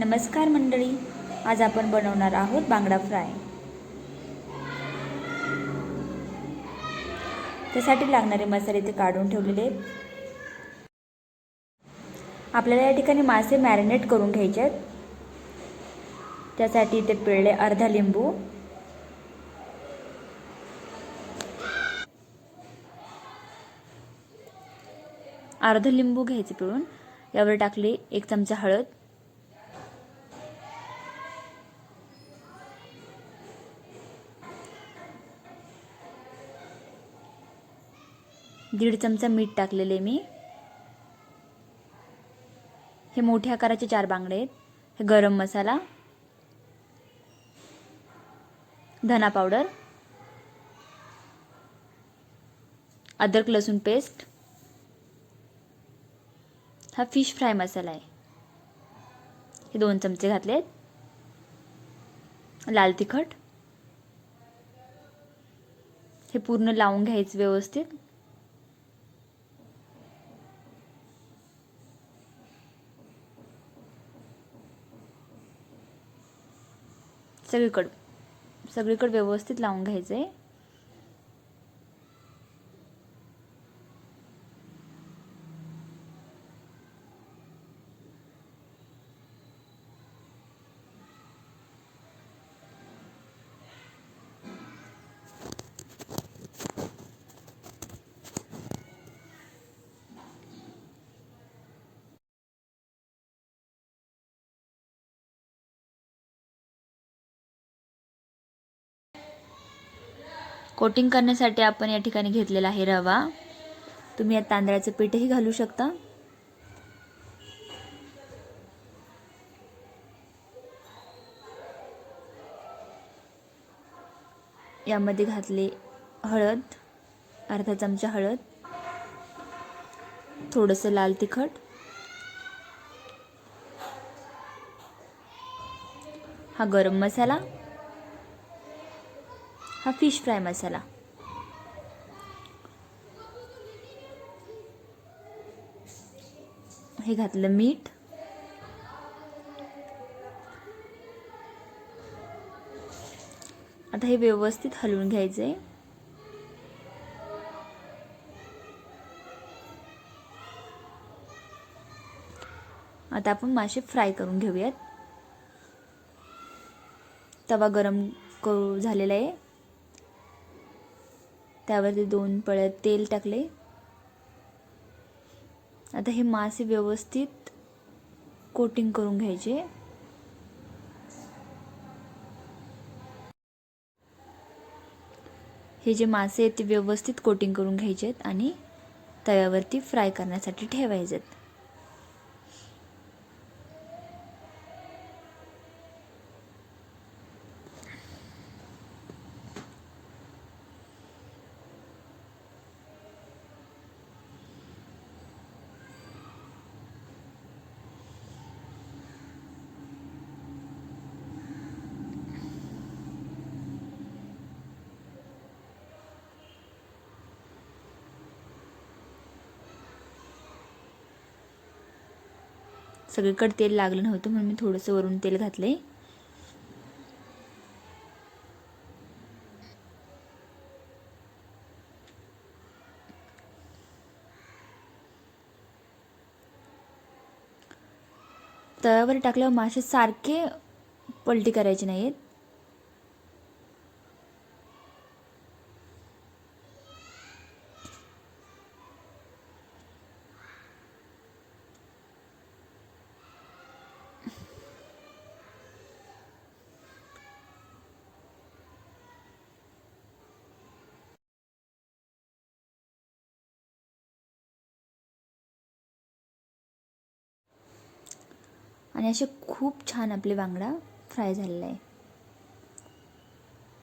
नमस्कार मंडळी आज आपण बनवणार आहोत बांगडा फ्राय. त्यासाठी लागणारे मसाले ते काढून ठेवलेले आहेत. आपल्याला या ठिकाणी मासे मॅरिनेट करून घ्यायचे आहेत. त्यासाठी इथे पिळले अर्धा लिंबू. अर्धा लिंबू घ्यायचे पिळून. यावर टाकले एक चमचा हळद. दीड चमचा मीठ टाकलेले मी. हे मोठ्या आकाराचे चार बांगडे आहेत. हे गरम मसाला. धना पावडर. अद्रक लसूण पेस्ट. हा फिश फ्राय मसाला आहे. हे दोन चमचे घातले आहेत. लाल तिखट. हे पूर्ण लावून घ्यायचं व्यवस्थित. सगळीकडं सगळीकडे व्यवस्थित लावून घ्यायचं आहे कोटिंग करण्यासाठी आपण या ठिकाणी घेतलेला आहे रवा. तुम्ही या तांदळाचं पीठही घालू शकता. यामध्ये घातले हळद अर्धा चमचा हळद थोडंसं लाल तिखट हा गरम मसाला हा फिश फ्राय मसाला. हे घातलं मीठ. आता हे व्यवस्थित हलवून घ्यायचं आहे आता आपण मासे फ्राय करून घेऊयात. तवा गरम करू झालेला आहे. त्यावरती दोन पळ्यात तेल टाकले. आता हे मासे व्यवस्थित कोटिंग करून घ्यायचे. हे जे मासे आहेत ते व्यवस्थित कोटिंग करून घ्यायचे आहेत आणि तव्यावरती फ्राय करण्यासाठी ठेवायचे आहेत सगळीकडे तेल लागलं नव्हतं म्हणून मी थोडंसं वरून तेल घातलं आहे तव्यावर टाकल्यावर मासे सारखे पलटी करायचे नाहीत आणि असे खूप छान आपले बांगडा फ्राय झालेला आहे.